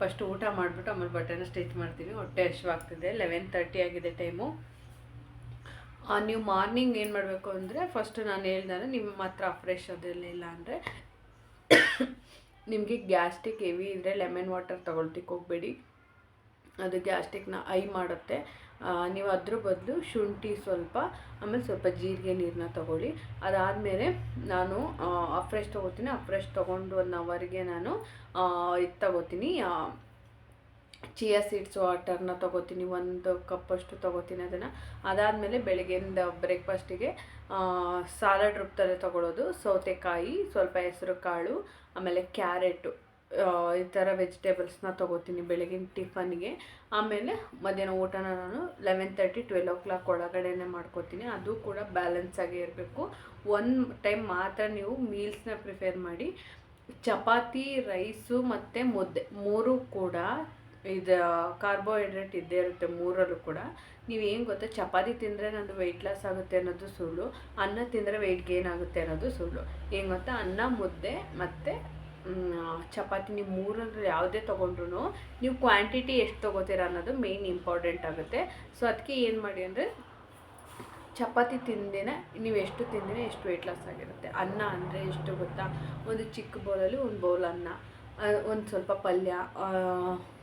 ಫಸ್ಟ್ ಊಟ ಮಾಡಿಬಿಟ್ಟು ಆಮೇಲೆ ಬಟ್ಟೆನ ಸ್ಟಿಚ್ ಮಾಡ್ತೀನಿ. ಹೊಟ್ಟೆ ಹಶ್ವಾಗ್ತಿದೆ ಲೆವೆನ್ ತರ್ಟಿ ಆಗಿದೆ ಟೈಮು ನೀವು ಮಾರ್ನಿಂಗ್ ಏನು ಮಾಡಬೇಕು ಅಂದರೆ ಫಸ್ಟ್ ನಾನು ಹೇಳ್ದಾನೆ ನಿಮ್ಮ ಹತ್ರ ಫ್ರೆಶ್ ಅದೆಲ್ಲ ಇಲ್ಲ ಅಂದರೆ ನಿಮಗೆ ಗ್ಯಾಸ್ಟಿಕ್ ಹೆವಿ ಇದ್ದರೆ ಲೆಮನ್ ವಾಟರ್ ತಗೊಳ್ತಿಕ್ಕೆ ಹೋಗಬೇಡಿ. ಅದು ಗ್ಯಾಸ್ಟಿಕ್ನ ಐ ಮಾಡುತ್ತೆ. ನೀವು ಅದ್ರ ಬದಲು ಶುಂಠಿ ಸ್ವಲ್ಪ, ಆಮೇಲೆ ಸ್ವಲ್ಪ ಜೀರಿಗೆ ನೀರನ್ನ ತಗೊಳ್ಳಿ. ಅದಾದಮೇಲೆ ನಾನು ಅಫ್ರೆಶ್ ತೊಗೋತೀನಿ. ಅಫ್ರೆಶ್ ತೊಗೊಂಡು ಒನ್ ಅವರ್ಗೆ ನಾನು ಇದು ತಗೋತೀನಿ. ಚಿಯಾ ಸೀಡ್ಸ್ ವಾಟರ್ನ ತೊಗೋತೀನಿ. ಒಂದು ಕಪ್ಪಷ್ಟು ತೊಗೋತೀನಿ ಅದನ್ನು. ಅದಾದಮೇಲೆ ಬೆಳಗ್ಗೆಯಿಂದ ಬ್ರೇಕ್ಫಾಸ್ಟಿಗೆ ಸಾಲಡ್ ರೂಪದಲ್ಲೇ ತೊಗೊಳೋದು. ಸೌತೆಕಾಯಿ, ಸ್ವಲ್ಪ ಹೆಸರು ಕಾಳು, ಆಮೇಲೆ ಕ್ಯಾರೆಟು ಈ ಥರ ವೆಜಿಟೇಬಲ್ಸ್ನ ತೊಗೋತೀನಿ ಬೆಳಗಿನ ಟಿಫನ್ಗೆ. ಆಮೇಲೆ ಮಧ್ಯಾಹ್ನ ಊಟನ ನಾನು eleven thirty twelve o'clock ಒಳಗಡೆನೆ ಮಾಡ್ಕೋತೀನಿ. ಅದು ಕೂಡ ಬ್ಯಾಲೆನ್ಸ್ ಆಗಿ ಇರಬೇಕು. ಒನ್ ಟೈಮ್ ಮಾತ್ರ ನೀವು ಮೀಲ್ಸ್ನ ಪ್ರಿಫೇರ್ ಮಾಡಿ, ಚಪಾತಿ ರೈಸು ಮತ್ತು ಮುದ್ದೆ ಮೂರು ಕೂಡ ಇದು ಕಾರ್ಬೋಹೈಡ್ರೇಟ್ ಇದ್ದೇ ಇರುತ್ತೆ ಮೂರಲ್ಲೂ ಕೂಡ. ನೀವು ಏನು ಗೊತ್ತಾ? ಚಪಾತಿ ತಿಂದರೆ ನಂದು ವೆಯ್ಟ್ ಲಾಸ್ ಆಗುತ್ತೆ ಅನ್ನೋದು ಸುಳ್ಳು. ಅನ್ನ ತಿಂದರೆ ವೆಯ್ಟ್ ಗೇನ್ ಆಗುತ್ತೆ ಅನ್ನೋದು ಸುಳ್ಳು. ಏನು ಗೊತ್ತಾ? ಅನ್ನ, ಮುದ್ದೆ ಮತ್ತು ಚಪಾತಿ ನೀವು ಮೂರಲ್ಲಿ ಯಾವುದೇ ತೊಗೊಂಡ್ರು ನೀವು ಕ್ವಾಂಟಿಟಿ ಎಷ್ಟು ತೊಗೋತೀರ ಅನ್ನೋದು ಮೇಯ್ನ್ ಇಂಪಾರ್ಟೆಂಟ್ ಆಗುತ್ತೆ. ಸೊ ಅದಕ್ಕೆ ಏನು ಮಾಡಿ ಅಂದರೆ ಚಪಾತಿ ತಿಂದಿನ ನೀವು ಎಷ್ಟು ತಿಂದಿನ ಎಷ್ಟು ವೆಯ್ಟ್ ಲಾಸ್ ಆಗಿರುತ್ತೆ. ಅನ್ನ ಅಂದರೆ ಎಷ್ಟು ಗೊತ್ತಾ? ಒಂದು ಚಿಕ್ಕ ಬೌಲಲ್ಲಿ ಒಂದು ಬೌಲ್ ಅನ್ನ ಒಂದು ಸ್ವಲ್ಪ ಪಲ್ಯ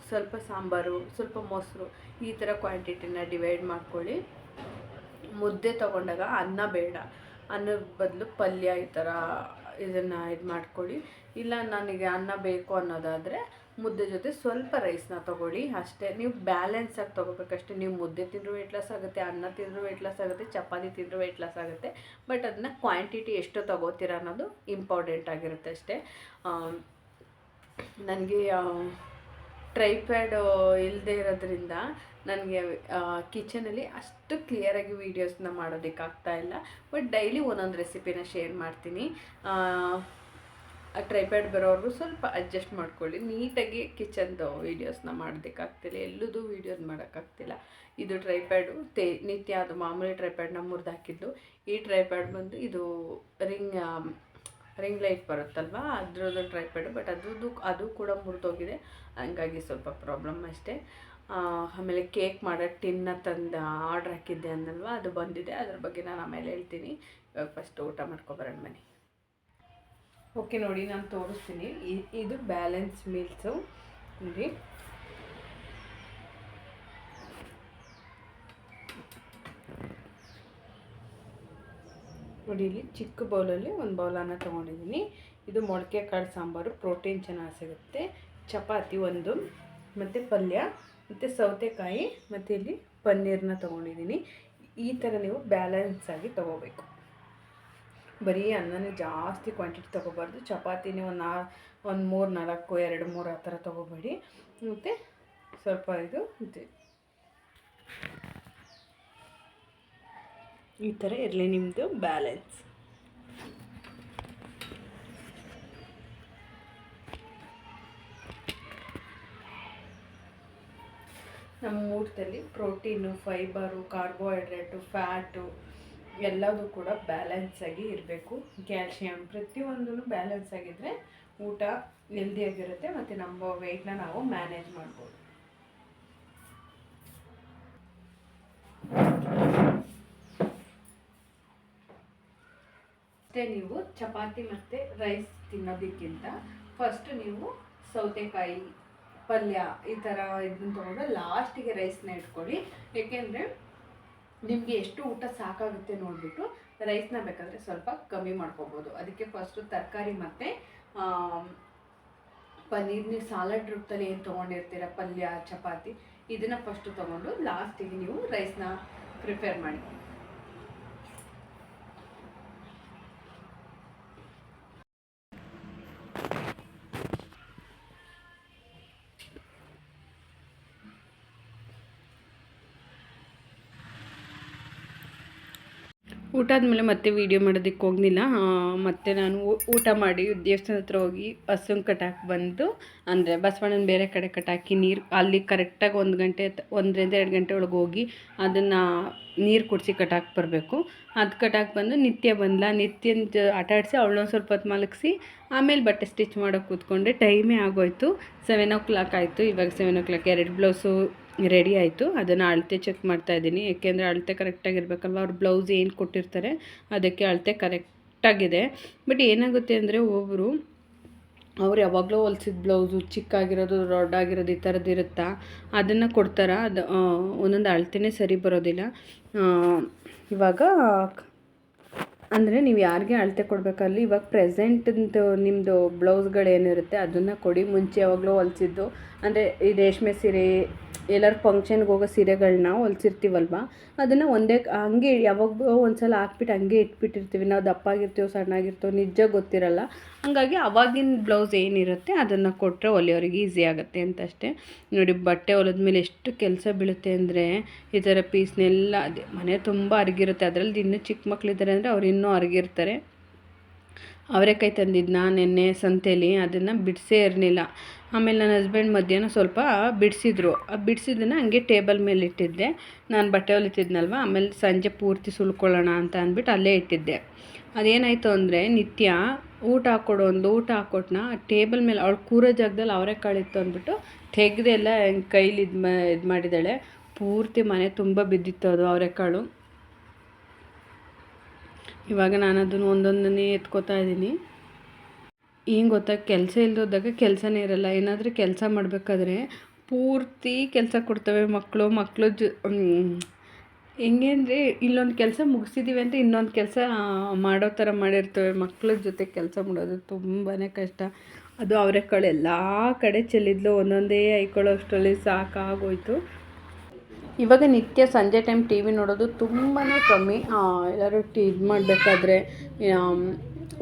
ಸ್ವಲ್ಪ ಸಾಂಬಾರು, ಸ್ವಲ್ಪ ಮೊಸರು, ಈ ಥರ ಕ್ವಾಂಟಿಟಿನ ಡಿವೈಡ್ ಮಾಡ್ಕೊಳ್ಳಿ. ಮುದ್ದೆ ತೊಗೊಂಡಾಗ ಅನ್ನ ಬೇಡ. ಅನ್ನದ ಬದಲು ಪಲ್ಯ ಈ ಥರ ಇದನ್ನು ಇದು ಮಾಡ್ಕೊಳ್ಳಿ. ಇಲ್ಲ ನನಗೆ ಅನ್ನ ಬೇಕು ಅನ್ನೋದಾದರೆ ಮುದ್ದೆ ಜೊತೆ ಸ್ವಲ್ಪ ರೈಸ್ನ ತೊಗೊಳ್ಳಿ. ಅಷ್ಟೇ, ನೀವು ಬ್ಯಾಲೆನ್ಸಾಗಿ ತೊಗೋಬೇಕಷ್ಟೇ ನೀವು ಮುದ್ದೆ ತಿಂದರೂ ವೆಯ್ಟ್ ಲಾಸ್ ಆಗುತ್ತೆ, ಅನ್ನ ತಿಂದರೂ ವೆಯ್ಟ್ ಲಾಸ್ ಆಗುತ್ತೆ, ಚಪಾತಿ ತಿಂದರೂ ವೆಯ್ಟ್ ಲಾಸ್ ಆಗುತ್ತೆ. ಬಟ್ ಅದನ್ನ ಕ್ವಾಂಟಿಟಿ ಎಷ್ಟು ತೊಗೋತೀರ ಅನ್ನೋದು ಇಂಪಾರ್ಟೆಂಟ್ ಆಗಿರುತ್ತೆ ಅಷ್ಟೇ. ನನಗೆ ಟ್ರೈಪ್ಯಾಡ್ ಇಲ್ಲದೆ ಇರೋದ್ರಿಂದ ನನಗೆ ಕಿಚನಲ್ಲಿ ಅಷ್ಟು ಕ್ಲಿಯರಾಗಿ ವೀಡಿಯೋಸ್ನ ಮಾಡೋದಕ್ಕಾಗ್ತಾ ಇಲ್ಲ. ಬಟ್ ಡೈಲಿ ಒಂದೊಂದು ರೆಸಿಪಿನ ಶೇರ್ ಮಾಡ್ತೀನಿ. ಟ್ರೈಪ್ಯಾಡ್ ಬರೋವರೆಗೂ ಸ್ವಲ್ಪ ಅಡ್ಜಸ್ಟ್ ಮಾಡ್ಕೊಳ್ಳಿ. ನೀಟಾಗಿ ಕಿಚನ್ದು ವೀಡಿಯೋಸ್ನ ಮಾಡೋದಕ್ಕಾಗ್ತಿಲ್ಲ ಎಲ್ಲದೂ ವೀಡಿಯೋಸ್ ಮಾಡೋಕ್ಕಾಗ್ತಿಲ್ಲ ಇದು ಟ್ರೈಪ್ಯಾಡು ತೇ, ನಿತ್ಯ ಅದು ಮಾಮೂಲಿ ಟ್ರೈಪ್ಯಾಡ್ನ ಮುರಿದು ಹಾಕಿದ್ದು. ಈ ಟ್ರೈಪ್ಯಾಡ್ ಬಂದು ಇದು ರಿಂಗ್ ರಿಂಗ್ ಲೈಟ್ ಬರುತ್ತಲ್ವ? ಅದ್ರದ್ದು ಟ್ರೈಪ್ಯಾಡು ಬಟ್ ಅದ್ರದ್ದು ಅದು ಕೂಡ ಮುರಿದೋಗಿದೆ. ಹಂಗಾಗಿ ಸ್ವಲ್ಪ ಪ್ರಾಬ್ಲಮ್ ಅಷ್ಟೇ. ಆಮೇಲೆ ಕೇಕ್ ಮಾಡೋ ಟಿನ್ನ ತಂದು ಆರ್ಡ್ರ್ ಹಾಕಿದ್ದೆ ಅಂದಲ್ವ? ಅದು ಬಂದಿದೆ. ಅದ್ರ ಬಗ್ಗೆ ನಾನು ಆಮೇಲೆ ಹೇಳ್ತೀನಿ. ಇವಾಗ ಫಸ್ಟ್ ಊಟ ಮಾಡ್ಕೊಬರೋಣ ಮನೆ ಓಕೆ ನೋಡಿ, ನಾನು ತೋರಿಸ್ತೀನಿ. ಇದು ಬ್ಯಾಲೆನ್ಸ್ ಮೀಲ್ಸು ನೋಡಿ. ನೋಡಿ, ಇಲ್ಲಿ ಚಿಕ್ಕ ಬೌಲಲ್ಲಿ ಒಂದು ಬೌಲನ್ನು ತೊಗೊಂಡಿದ್ದೀನಿ. ಇದು ಮೊಳಕೆ ಕಾಳು ಸಾಂಬಾರು, ಪ್ರೋಟೀನ್ ಚೆನ್ನಾಗಿ ಸಿಗುತ್ತೆ. ಚಪಾತಿ ಒಂದು, ಮತ್ತು ಪಲ್ಯ, ಮತ್ತು ಸೌತೆಕಾಯಿ, ಮತ್ತು ಇಲ್ಲಿ ಪನ್ನೀರನ್ನ ತೊಗೊಂಡಿದ್ದೀನಿ. ಈ ಥರ ನೀವು ಬ್ಯಾಲೆನ್ಸ್ ಆಗಿ ತೊಗೋಬೇಕು. ಬರೀ ಅನ್ನನೇ ಜಾಸ್ತಿ ಕ್ವಾಂಟಿಟಿ ತೊಗೋಬಾರ್ದು. ಚಪಾತಿನೇ ಒಂದು ನಾ, ಒಂದು ಮೂರು, ನಾಲ್ಕು, ಎರಡು, ಮೂರು ಆ ಥರ ತೊಗೋಬೇಡಿ. ಮತ್ತು ಸ್ವಲ್ಪ ಇದು ಇದು. ಈ ಥರ ಇರಲಿ ನಿಮ್ಮದು ಬ್ಯಾಲೆನ್ಸ್. ನಮ್ಮ ಊಟದಲ್ಲಿ ಪ್ರೋಟೀನು, ಫೈಬರು, ಕಾರ್ಬೋಹೈಡ್ರೇಟು, ಫ್ಯಾಟು ಎಲ್ಲದೂ ಕೂಡ ಬ್ಯಾಲೆನ್ಸ್ ಆಗಿ ಇರಬೇಕು. ಕ್ಯಾಲ್ಶಿಯಂ ಪ್ರತಿಯೊಂದೂ ಬ್ಯಾಲೆನ್ಸ್ ಆಗಿದ್ದರೆ ಊಟ ಹೆಲ್ದಿಯಾಗಿರುತ್ತೆ ಮತ್ತು ನಮ್ಮ ವೆಯ್ಟ್ನ ನಾವು ಮ್ಯಾನೇಜ್ ಮಾಡ್ಬೋದು. ನೀವು ಚಪಾತಿ ಮತ್ತು ರೈಸ್ ತಿನ್ನೋದಕ್ಕಿಂತ ಫಸ್ಟ್ ನೀವು ಸೌತೆಕಾಯಿ ಪಲ್ಯ ಈ ಥರ ಇದನ್ನ ತೊಗೊಂಡು ಲಾಸ್ಟಿಗೆ ರೈಸ್ನ ಇಟ್ಕೊಳ್ಳಿ. ಏಕೆಂದರೆ ನಿಮಗೆ ಎಷ್ಟು ಊಟ ಸಾಕಾಗುತ್ತೆ ನೋಡಿಬಿಟ್ಟು ರೈಸ್ನ ಬೇಕಾದರೆ ಸ್ವಲ್ಪ ಕಮ್ಮಿ ಮಾಡ್ಕೋಬೋದು. ಅದಕ್ಕೆ ಫಸ್ಟು ತರಕಾರಿ ಮತ್ತು ನೀವು ಸಾಲಡ್ ರೂಪದಲ್ಲಿ ಏನು ತೊಗೊಂಡಿರ್ತೀರ? ಪಲ್ಯ, ಚಪಾತಿ, ಇದನ್ನು ಫಸ್ಟು ತೊಗೊಂಡು ಲಾಸ್ಟಿಗೆ ನೀವು ರೈಸ್ನ ಪ್ರಿಪೇರ್ ಮಾಡಿ. ಊಟ ಆದಮೇಲೆ ಮತ್ತೆ ವೀಡಿಯೋ ಮಾಡೋದಕ್ಕೆ ಹೋಗಲಿಲ್ಲ. ಮತ್ತೆ ನಾನು ಊಟ ಮಾಡಿ ದೇವಸ್ಥಾನ ಹತ್ರ ಹೋಗಿ ಹಸುನ್ ಕಟ್ಟಾಕಿ ಬಂದು, ಅಂದರೆ ಬಸವಣ್ಣನ ಬೇರೆ ಕಡೆ ಕಟ್ಟಾಕಿ ನೀರು, ಅಲ್ಲಿ ಕರೆಕ್ಟಾಗಿ ಒಂದು ಗಂಟೆ ಒಂದರಿಂದ ಎರಡು ಗಂಟೆ ಒಳಗೆ ಹೋಗಿ ಅದನ್ನು ನೀರು ಕುಡಿಸಿ ಕಟ್ಟಾಕಿ ಬರಬೇಕು. ಅದು ಕಟ್ಟಾಕಿ ಬಂದು ನಿತ್ಯ ಬಂದ್ಲ. ನಿತ್ಯ ಆಟ ಆಡಿಸಿ ಸ್ವಲ್ಪ ಹೊತ್ತು ಮಲಗಿಸಿ, ಆಮೇಲೆ ಬಟ್ಟೆ ಸ್ಟಿಚ್ ಮಾಡೋಕೆ ಕೂತ್ಕೊಂಡೆ. ಟೈಮೇ ಆಗೋಯ್ತು. ಸೆವೆನ್ ಓ ಕ್ಲಾಕ್ ಆಯಿತು. ಇವಾಗ ಸೆವೆನ್ ಓ ಕ್ಲಾಕ್ ಎರಡು ಬ್ಲೌಸು ರೆಡಿ ಆಯಿತು. ಅದನ್ನು ಅಳತೆ ಚೆಕ್ ಮಾಡ್ತಾ ಇದ್ದೀನಿ. ಏಕೆಂದರೆ ಅಳತೆ ಕರೆಕ್ಟಾಗಿರ್ಬೇಕಲ್ವ ಅವ್ರು ಬ್ಲೌಸ್ ಏನು ಕೊಟ್ಟಿರ್ತಾರೆ, ಅದಕ್ಕೆ ಅಳತೆ ಕರೆಕ್ಟಾಗಿದೆ. ಬಟ್ ಏನಾಗುತ್ತೆ ಅಂದರೆ ಒಬ್ಬರು ಅವ್ರು ಯಾವಾಗಲೂ ಹೊಲ್ಸಿದ ಬ್ಲೌಸು ಚಿಕ್ಕಾಗಿರೋದು, ದೊಡ್ಡಾಗಿರೋದು ಈ ಥರದ್ದು ಇರುತ್ತಾ? ಅದನ್ನು ಕೊಡ್ತಾರೆ? ಅದು ಒಂದೊಂದು ಅಳತೆನೇ ಸರಿ ಬರೋದಿಲ್ಲ. ಇವಾಗ, ಅಂದರೆ ನೀವು ಯಾರಿಗೆ ಅಳತೆ ಕೊಡಬೇಕಲ್ಲಿ, ಇವಾಗ ಪ್ರೆಸೆಂಟ್ ನಿಮ್ಮದು ಬ್ಲೌಸ್ಗಳೇನಿರುತ್ತೆ, ಅದನ್ನು ಕೊಡಿ. ಮುಂಚೆ ಯಾವಾಗಲೂ ಹೊಲ್ಸಿದ್ದು, ಅಂದರೆ ಈ ರೇಷ್ಮೆ ಸೀರೆ ಎಲ್ಲರ ಫಂಕ್ಷನ್ಗೆ ಹೋಗೋ ಸೀರೆಗಳನ್ನ ಹೊಲ್ಸಿರ್ತೀವಲ್ವ? ಅದನ್ನು ಒಂದೇ ಹಂಗೆ ಯಾವಾಗಲೂ ಒಂದ್ಸಲ ಹಾಕ್ಬಿಟ್ಟು ಹಂಗೆ ಇಟ್ಬಿಟ್ಟಿರ್ತೀವಿ. ನಾವು ದಪ್ಪಾಗಿರ್ತೀವೋ, ಸಣ್ಣಾಗಿರ್ತೀವೋ, ನಿಜ ಗೊತ್ತಿರಲ್ಲ. ಹಾಗಾಗಿ ಅವಾಗಿನ ಬ್ಲೌಸ್ ಏನಿರುತ್ತೆ ಅದನ್ನು ಕೊಟ್ಟರೆ ಹೊಲಿಯೋರಿಗೆ ಈಸಿ ಆಗುತ್ತೆ ಅಂತ ಅಷ್ಟೇ ನೋಡಿ, ಬಟ್ಟೆ ಹೊಲಿದ ಮೇಲೆ ಎಷ್ಟು ಕೆಲಸ ಬೀಳುತ್ತೆ ಅಂದರೆ ಈ ಥರ ಪೀಸ್ನೆಲ್ಲ ಅದೇ ಮನೆ ತುಂಬ ಅರಗಿರುತ್ತೆ. ಅದರಲ್ಲಿ ಇನ್ನೂ ಚಿಕ್ಕ ಮಕ್ಕಳಿದ್ದಾರೆ ಅಂದರೆ ಅವ್ರು ಇನ್ನೂ ಅರಗಿರ್ತಾರೆ. ಅವರೆಕಾಯಿ ನಾನು ನಿನ್ನೆ ಸಂತೆಯಲ್ಲಿ ಅದನ್ನು ಬಿಡಿಸೇ ಇರಲಿಲ್ಲ. ಆಮೇಲೆ ನನ್ನ ಹಸ್ಬೆಂಡ್ ಮಧ್ಯಾಹ್ನ ಸ್ವಲ್ಪ ಬಿಡಿಸಿದ್ರು. ಆ ಬಿಡಿಸಿದ್ದನ್ನು ಹಂಗೆ ಟೇಬಲ್ ಮೇಲೆ ಇಟ್ಟಿದ್ದೆ. ನಾನು ಬಟ್ಟೆ ಹೊಲಿತಿದ್ನಲ್ವ, ಆಮೇಲೆ ಸಂಜೆ ಪೂರ್ತಿ ಸುಲ್ಕೊಳ್ಳೋಣ ಅಂತ ಅಂದ್ಬಿಟ್ಟು ಅಲ್ಲೇ ಇಟ್ಟಿದ್ದೆ. ಅದೇನಾಯಿತು ಅಂದರೆ ನಿತ್ಯ ಊಟ ಹಾಕ್ಕೊಡು ಒಂದು ಊಟ ಹಾಕ್ಕೊಟ್ನ ಟೇಬಲ್ ಮೇಲೆ, ಅವಳು ಕೂರೋ ಜಾಗದಲ್ಲಿ ಅವರೇ ಇತ್ತು ಅಂದ್ಬಿಟ್ಟು ತೆಗೆದೆಲ್ಲ ಕೈಲಿ ಇದು ಮಾ, ಇದು ಮಾಡಿದ್ದಾಳೆ. ಪೂರ್ತಿ ಮನೆ ತುಂಬ ಬಿದ್ದಿತ್ತು ಅದು ಅವರೆಕಾಳು ಇವಾಗ ನಾನು ಅದನ್ನು ಒಂದೊಂದನ್ನೇ ಎತ್ಕೋತಾ ಇದ್ದೀನಿ. ಏನು ಗೊತ್ತಾ? ಕೆಲಸ ಇಲ್ದೋದಾಗ ಕೆಲಸನೇ ಇರಲ್ಲ. ಏನಾದರೂ ಕೆಲಸ ಮಾಡಬೇಕಾದ್ರೆ ಪೂರ್ತಿ ಕೆಲಸ ಕೊಡ್ತವೆ ಮಕ್ಕಳು ಮಕ್ಕಳು ಜೊ ಹೆಂಗೆ ಅಂದರೆ ಇಲ್ಲೊಂದು ಕೆಲಸ ಮುಗಿಸಿದ್ದೀವಿ ಅಂತ ಇನ್ನೊಂದು ಕೆಲಸ ಮಾಡೋ ಥರ ಮಾಡಿರ್ತವೆ. ಮಕ್ಕಳ ಜೊತೆ ಕೆಲಸ ಮಾಡೋದು ತುಂಬಾ ಕಷ್ಟ. ಅದು ಅವರೆಕಾಳು ಎಲ್ಲ ಕಡೆ ಚೆಲ್ಲಿದ್ಲು. ಒಂದೊಂದೇ ಐಕೊಳ್ಳೋ ಅಷ್ಟರಲ್ಲಿ ಸಾಕಾಗೋಯ್ತು. ಇವಾಗ ನಿತ್ಯ ಸಂಜೆ ಟೈಮ್ ಟಿ ವಿ ನೋಡೋದು ತುಂಬಾ ಕಮ್ಮಿ. ಎಲ್ಲರೂ ಟಿ, ಇದು ಮಾಡಬೇಕಾದ್ರೆ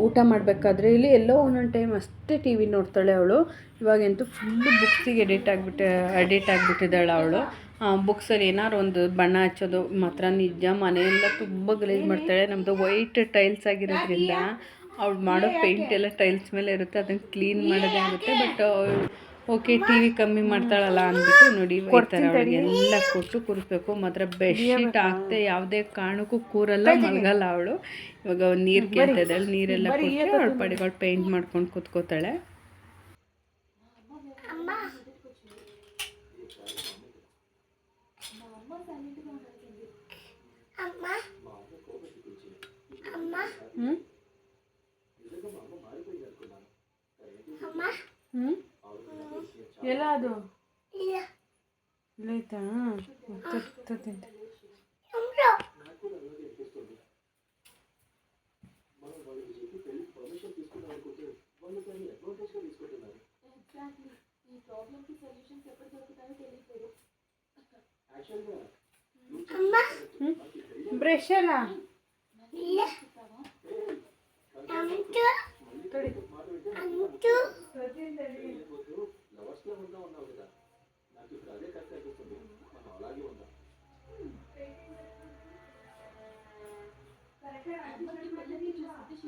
ಊಟ ಮಾಡಬೇಕಾದ್ರೆ ಇಲ್ಲಿ ಎಲ್ಲೋ ಒಂದೊಂದು ಟೈಮ್ ಅಷ್ಟೇ ಟಿ ವಿ ನೋಡ್ತಾಳೆ ಅವಳು. ಇವಾಗಂತೂ ಫುಲ್ಲು ಬುಕ್ಸಿಗೆ ಎಡಿಟ್ ಆಗಿಬಿಟ್ಟು ಅಡಿಟ್ ಆಗಿಬಿಟ್ಟಿದ್ದಾಳೆ ಅವಳು. ಬುಕ್ಸಲ್ಲಿ ಏನಾರು ಒಂದು ಬಣ್ಣ ಹಚ್ಚೋದು ಮಾತ್ರ ನಿಜ. ಮನೆಯೆಲ್ಲ ತುಂಬ ಗಲೀಜು ಮಾಡ್ತಾಳೆ. ನಮ್ಮದು ವೈಟ್ ಟೈಲ್ಸ್ ಆಗಿರೋದ್ರಿಂದ ಅವಳು ಮಾಡೋ ಪೇಂಟ್ ಎಲ್ಲ ಟೈಲ್ಸ್ ಮೇಲೆ ಇರುತ್ತೆ. ಅದನ್ನು ಕ್ಲೀನ್ ಮಾಡೋದೇ ಆಗುತ್ತೆ. ಬಟ್ ಓಕೆ ಟಿ ವಿ ಕಮ್ಮಿ ಮಾಡ್ತಾಳಲ್ಲ ಅಂದ್ಬಿಟ್ಟು ನೋಡಿ ಈ ಥರ ಅವಳಿಗೆ ಎಲ್ಲ ಕೊಟ್ಟು ಕೂರಿಸ್ಬೇಕು ಮಾತ್ರ ಬೆಡ್ಶೀಟ್ ಹಾಕ್ತೆ ಯಾವುದೇ ಕಾರಣಕ್ಕೂ ಕೂರಲ್ಲ ಮಲಗಲ್ಲ ಅವಳು. ಇವಾಗ ನೀರು ಕೇಳ್ತಾ ಇದ್ದಾಳೆ ನೀರೆಲ್ಲ ಕೊಟ್ಟು ಅವಳ ಪಡೆಗಳು ಪೇಂಟ್ ಮಾಡ್ಕೊಂಡು ಕೂತ್ಕೋತಾಳೆ. ಅಮ್ಮ ಅಮ್ಮ ಹ್ಞೂ ಅಮ್ಮ ಹ್ಞೂ ಎಲ್ಲ ಅದು ಇಲ್ಲ ಇಲ್ಲ ಆಯ್ತಾ ತರ್ತೀನಿ ಅಮ್ಮ ಅಮ್ಮ ಬ್ರಷ್ ಅಲ್ಲ ಇಲ್ಲ ಅಂಟು ಅಂಟು ಹಾಂ